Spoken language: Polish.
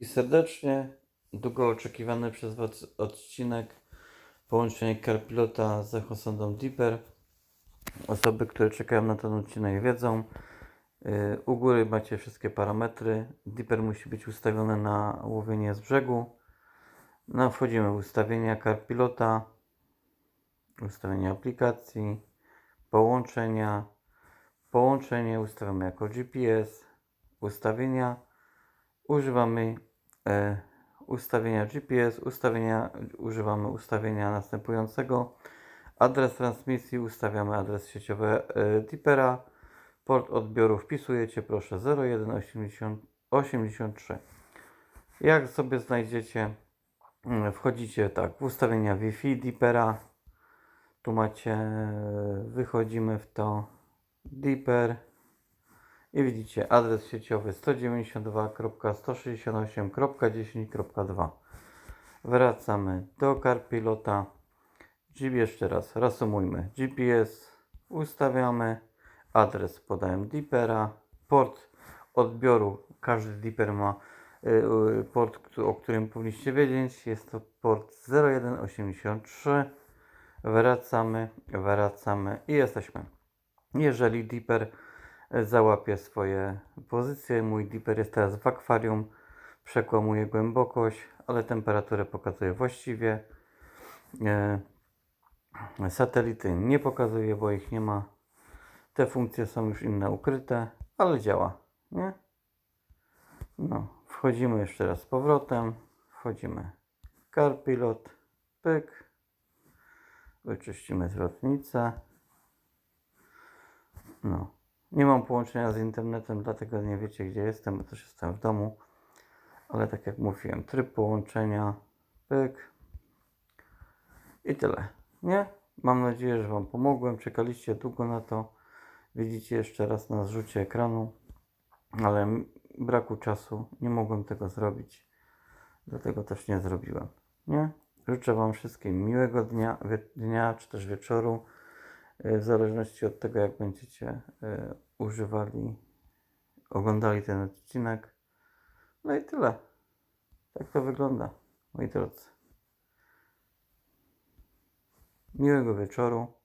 I serdecznie, długo oczekiwany przez Was odcinek połączenie CarPilota z Echosondą Deeper. Osoby, które czekają na ten odcinek wiedzą. Yy, U góry macie wszystkie parametry. Deeper musi być ustawiony na łowienie z brzegu. No, wchodzimy w ustawienia CarPilota, ustawienia aplikacji, połączenia. Połączenie ustawiamy jako GPS, ustawienia używamy ustawienia GPS, ustawienia, używamy ustawienia następującego. Adres transmisji ustawiamy adres sieciowy e, Deepera. Port odbioru wpisujecie proszę 0183. Jak sobie znajdziecie, mm, wchodzicie tak w ustawienia Wi-Fi Deepera. Tu macie, e, wychodzimy w to Deeper. I widzicie adres sieciowy 192.168.10.2. Wracamy do CarPilota. G- jeszcze raz, reasumujmy. GPS ustawiamy, adres podałem Deepera, port odbioru, każdy Deeper ma y, y, port, o którym powinniście wiedzieć. Jest to port 0183. Wracamy, wracamy i jesteśmy. Jeżeli Deeper załapie swoje pozycje. Mój dipper jest teraz w akwarium, przekłamuje głębokość, ale temperaturę pokazuje właściwie. E, satelity nie pokazuje, bo ich nie ma. Te funkcje są już inne ukryte, ale działa, nie? No, wchodzimy jeszcze raz z powrotem. Wchodzimy CarPilot, pyk. Wyczyścimy zwrotnicę. No. Nie mam połączenia z internetem, dlatego nie wiecie gdzie jestem, bo też jestem w domu. Ale tak jak mówiłem, tryb połączenia, pyk. I tyle, nie? Mam nadzieję, że Wam pomogłem. Czekaliście długo na to. Widzicie jeszcze raz na zrzucie ekranu, ale braku czasu nie mogłem tego zrobić. Dlatego też nie zrobiłem, nie? Życzę Wam wszystkim miłego dnia, dnia czy też wieczoru. Y, w zależności od tego, jak będziecie y, używali, oglądali ten odcinek. No i tyle. Tak to wygląda, moi drodzy. Miłego wieczoru.